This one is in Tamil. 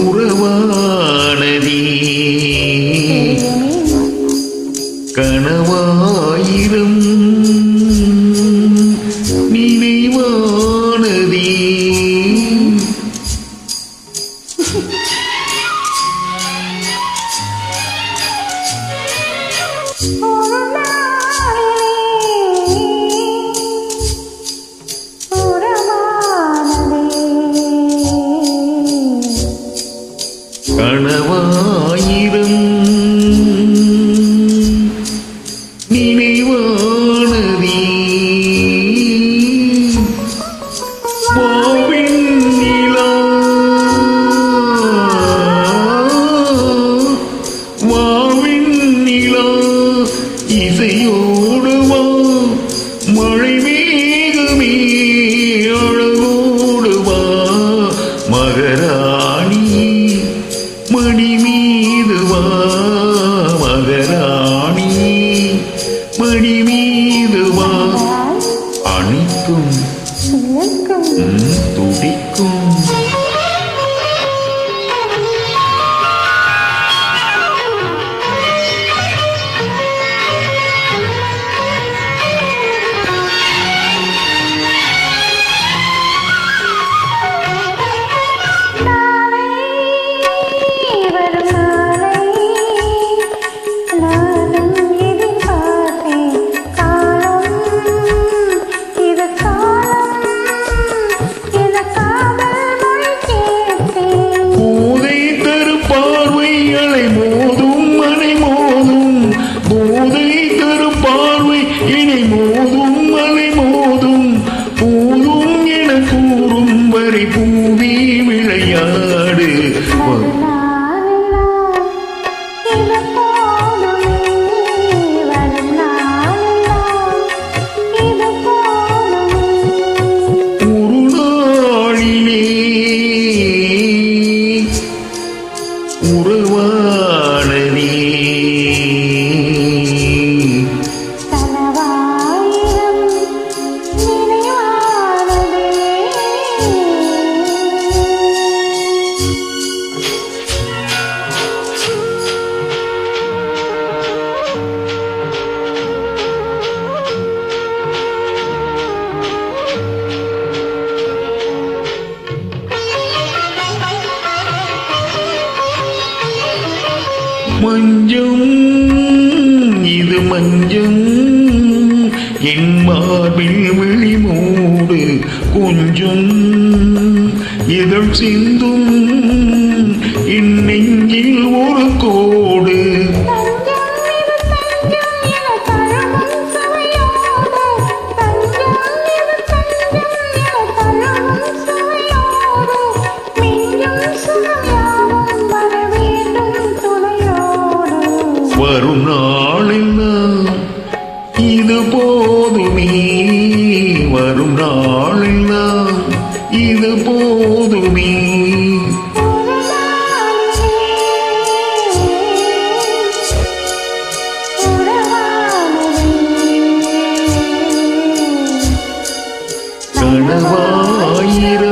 உறவானதே கனவாயிரம் நினைவானதே. கனவாயிரம். நினைவானதே வாவின் நிலா வாவின் நிலா இசையோடுவா மழை மேகமே அழகோ மீதுவா மகராணி மணி மீதுவா அணிக்கும் துடிக்கும். வரை பூமி விளையாடு. மஞ்சம் இது மஞ்சம். என் மார்பில் விழிமூடு கொஞ்சம். இதழ் சிந்தும் வரும் நாளெல்லாம் இது போதுமே வரும் நாளெல்லாம் இது போதுமே கனவாயிரம்